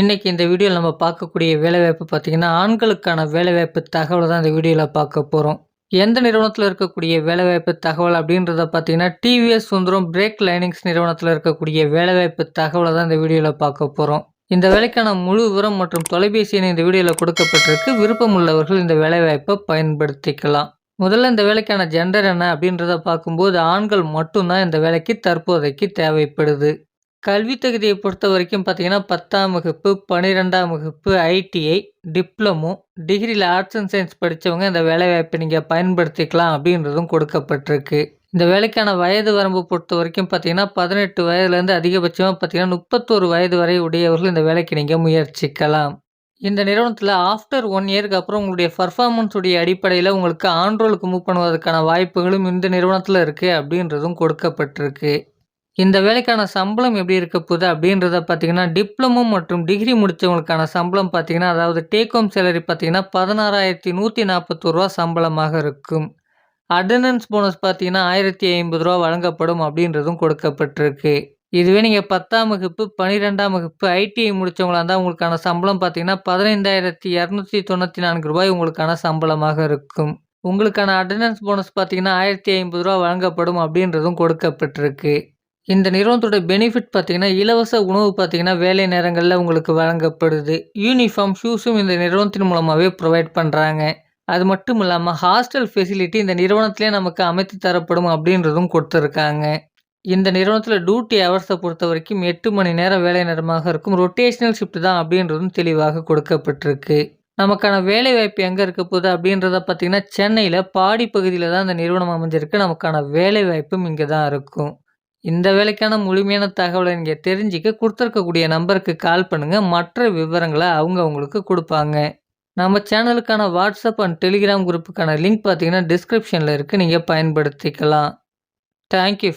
இன்றைக்கி இந்த வீடியோவில் நம்ம பார்க்கக்கூடிய வேலைவாய்ப்பு பார்த்தீங்கன்னா, ஆண்களுக்கான வேலைவாய்ப்பு தகவலை தான் இந்த வீடியோவில் பார்க்க போகிறோம் எந்த நிறுவனத்தில் இருக்கக்கூடிய வேலைவாய்ப்பு தகவல் அப்படின்றத பார்த்தீங்கன்னா, டிவிஎஸ் சுந்தரம் பிரேக் லைனிங்ஸ் நிறுவனத்தில் இருக்கக்கூடிய வேலைவாய்ப்பு தகவலை தான் இந்த வீடியோவில் பார்க்க போகிறோம் இந்த வேலைக்கான முழு விவரம் மற்றும் தொலைபேசி எண் இந்த வீடியோவில் கொடுக்கப்பட்டிருக்கு. விருப்பம் உள்ளவர்கள் இந்த வேலைவாய்ப்பை பயன்படுத்திக்கலாம். முதல்ல இந்த வேலைக்கான ஜெண்டர் என்ன அப்படின்றத பார்க்கும்போது, ஆண்கள் மட்டும்தான் இந்த வேலைக்கு தற்போதைக்கு தேவைப்படுது. கல்வி தகுதியை பொறுத்தவரைக்கும் பார்த்தீங்கன்னா, 10ஆம் வகுப்பு, 12ஆம் வகுப்பு, ஐடிஐ, டிப்ளமோ, டிகிரியில் ஆர்ட்ஸ் அண்ட் சயின்ஸ் படிச்சவங்க இந்த வேலைவாய்ப்பை நீங்கள் பயன்படுத்திக்கலாம் அப்படின்றதும் கொடுக்கப்பட்டிருக்கு. இந்த வேலைக்கான வயது வரம்பு பொறுத்த வரைக்கும் பார்த்தீங்கன்னா, பதினெட்டு வயதுலேருந்து அதிகபட்சமாக பார்த்தீங்கன்னா, 31 வயது வரை உடையவர்கள் இந்த வேலைக்கு நீங்கள் முயற்சிக்கலாம். இந்த நிறுவனத்தில் ஆஃப்டர் ஒன் இயர்க்கு அப்புறம் உங்களுடைய பர்ஃபார்மன்ஸுடைய உடைய உங்களுக்கு ஆன்ரோலுக்கு மூவ் பண்ணுவதற்கான வாய்ப்புகளும் இந்த நிறுவனத்தில் இருக்குது அப்படின்றதும் கொடுக்கப்பட்டிருக்கு. இந்த வேலைக்கான சம்பளம் எப்படி இருக்க போகுது அப்படின்றத பார்த்தீங்கன்னா, டிப்ளமோ மற்றும் டிகிரி முடித்தவங்களுக்கான சம்பளம் பார்த்தீங்கன்னா, அதாவது டேக் ஹோம் சேலரி பார்த்தீங்கன்னா, பதினாறாயிரத்தி நூற்றி 16,141 சம்பளமாக இருக்கும். அட்டண்டன்ஸ் போனஸ் பார்த்தீங்கன்னா, ஆயிரத்தி ஐம்பது ரூபா வழங்கப்படும் அப்படின்றதும் கொடுக்கப்பட்டிருக்கு. இதுவே நீங்கள் பத்தாம் வகுப்பு, 12ஆம் வகுப்பு, ஐடிஐ முடித்தவங்களா இருந்தால் உங்களுக்கான சம்பளம் பார்த்தீங்கன்னா, பதினைந்தாயிரத்தி இரநூத்தி தொண்ணூற்றி நான்கு ரூபாய் உங்களுக்கான சம்பளமாக இருக்கும். உங்களுக்கான அட்டண்டன்ஸ் போனஸ் பார்த்தீங்கன்னா, ஆயிரத்தி ஐம்பது ரூபா வழங்கப்படும் அப்படின்றதும் கொடுக்கப்பட்டிருக்கு. இந்த நிறுவனத்தோட பெனிஃபிட் பார்த்தீங்கன்னா, இலவச உணவு பார்த்தீங்கன்னா, வேலை நேரங்களில் உங்களுக்கு வழங்கப்படுது. யூனிஃபார்ம், ஷூஸும் இந்த நிறுவனத்தின் மூலமாகவே ப்ரொவைட் பண்ணுறாங்க அது மட்டும் இல்லாமல் ஹாஸ்டல் ஃபெசிலிட்டி இந்த நிறுவனத்திலே நமக்கு அமைத்து தரப்படும் அப்படின்றதும் கொடுத்துருக்காங்க இந்த நிறுவனத்தில் டியூட்டி ஹவர்ஸ பொறுத்தவரைக்கும் 8 மணி நேரம் வேலை நேரமாக இருக்கும். ரொட்டேஷனல் ஷிஃப்ட் தான் அப்படின்றதும் தெளிவாக கொடுக்கப்பட்டிருக்கு. நமக்கான வேலைவாய்ப்பு எங்கே இருக்க போகுது அப்படின்றத பார்த்தீங்கன்னா, சென்னையில் பாடி பகுதியில் தான் இந்த நிறுவனம் அமைஞ்சிருக்கு. நமக்கான வேலைவாய்ப்பும் இங்கே தான் இருக்கும். இந்த வேலைக்கான முழுமையான தகவலை நீங்கள் தெரிஞ்சுக்க கொடுத்துருக்கக்கூடிய நம்பருக்கு கால் பண்ணுங்கள் மற்ற விவரங்களை அவங்க உங்களுக்கு கொடுப்பாங்க. நம்ம சேனலுக்கான வாட்ஸ்அப் அண்ட் டெலிகிராம் குரூப்புக்கான லிங்க் பார்த்தீங்கன்னா, டிஸ்கிரிப்ஷனில் இருக்குது நீங்கள் பயன்படுத்திக்கலாம். Thank you